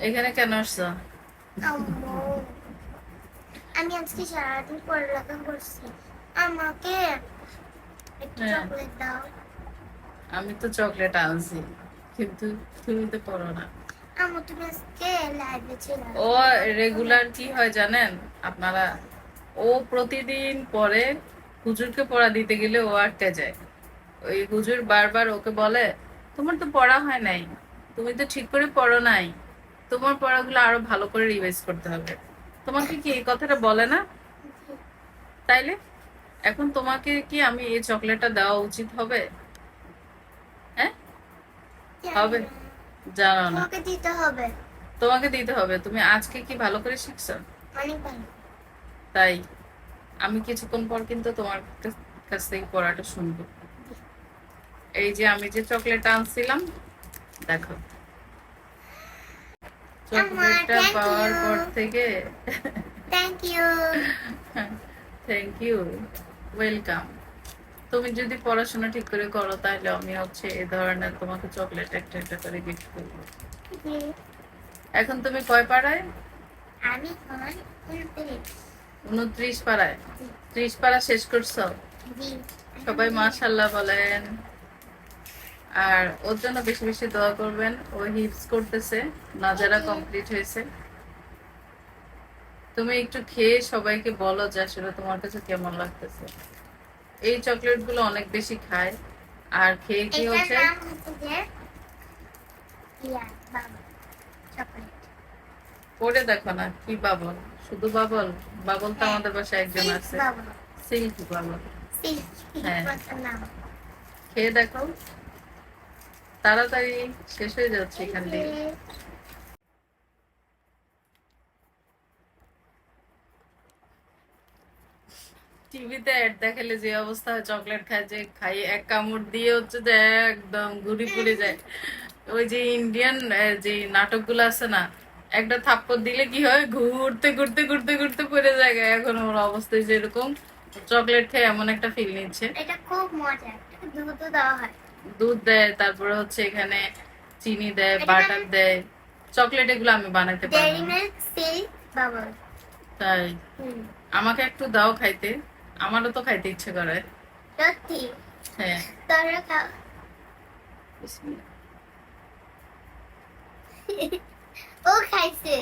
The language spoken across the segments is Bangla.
এখানে কেন আসছো? আমি আজকে সারাদিন পড়ালেখা করছি। আমাকে একটু হ্যাঁ। চকলেট দাও। আমি তো চকলেট আনছি কিন্তু তুমি তো পড়ো না। আজকে লাইভে ও রেগুলার কি হয় জানেন? আপনারা ও প্রতিদিন পরে হুজুরকে পড়া দিতে গেলে ও আটকে যায়। ওই হুজুর বারবার ওকে বলে তোমার তো পড়া হয় নাই তুমি তো ঠিক করে পড়ো নাই। তোমার পড়াগুলো আরও ভালো করে রিভাইজ করতে হবে। তোমাকে কি এই কথাটা বলে না? তাইলে? এখন তোমাকে কি আমি এই চকলেটটা দেওয়া উচিত হবে? হ্যাঁ? হবে? জানো না। তোমাকে দিতে হবে। তোমাকে দিতে হবে। তুমি আজকে কি ভালো করে শিখছো? অনেক ভালো। তাই আমি কিছুক্ষণ পর কিন্তু তোমার কাছ- কাছ থেকে পড়াটা শুনব। এই যে আমি যে চকলেট আনছিলাম দেখো। চকলেটটা পাওয়ার পর থেকে thank you thank you welcome তুমি যদি পড়াশোনা ঠিক করে করো তাহলে আমি হচ্ছে এই ধরনের তোমাকে চকলেট একটা একটা করে গিফট করব। এখন তুমি কয় পাড়ায়? আমি উনত্রিশ। পাড়ায়। ত্রিশ পাড়া শেষ করছ? সবাই মাশাল্লাহ বলেন। আর ওর জন্য বেশি বেশি দোয়া করবেন। ও হিপস করতেছে নাজারা কমপ্লিট হয়েছে। তুমি একটু খেয়ে সবাইকে বলো যে আসলে তোমার কাছে কেমন লাগতেছে। এই চকলেটগুলো অনেক বেশি খায়। আর খেয়ে কি হচ্ছে? পড়ে দেখো না কি বাবল? শুধু বাবল? বাবল তো আমাদের বাসায় একজন আছে। Silk bubble. হ্যাঁ। খেয়ে দেখো। তাড়াতাড়ি শেষ হয়ে যাচ্ছে এখান থেকে টিভিতে অ্যাড দেখালে যে অবস্থা চকলেট খায় খাই এক কামড় দিয়ে হচ্ছে যে একদম ঘুরি পুড়ে যায়। ওই যে ইন্ডিয়ান যে নাটকগুলো আছে না, একটা থাপ্পড় দিলে কি হয়, ঘুরতে ঘুরতে ঘুরতে ঘুরতে পড়ে যায় এখন ওর অবস্থা যেরকম চকলেট খেয়ে এমন একটা ফিল নিচ্ছে। এটা খুব মজা দুধও দেওয়া হয়। দুধ দেয় তারপরে হচ্ছে এখানে চিনি দেয় বাটার দেয়। চকলেট এগুলো আমি বানাতে পারি তাই। আমাকে একটু দাও খাইতে। আমারও তো খাইতে ইচ্ছে করে। সত্যি? হ্যাঁ। ও খাইছে।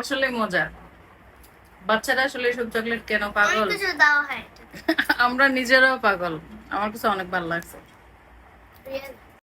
আসলে মজা। বাচ্চারা আসলে সব চকলেট কেন পাগল? দেওয়া হয়। আমরা নিজেরাও পাগল। আমার কাছে অনেক ভালো লাগছে।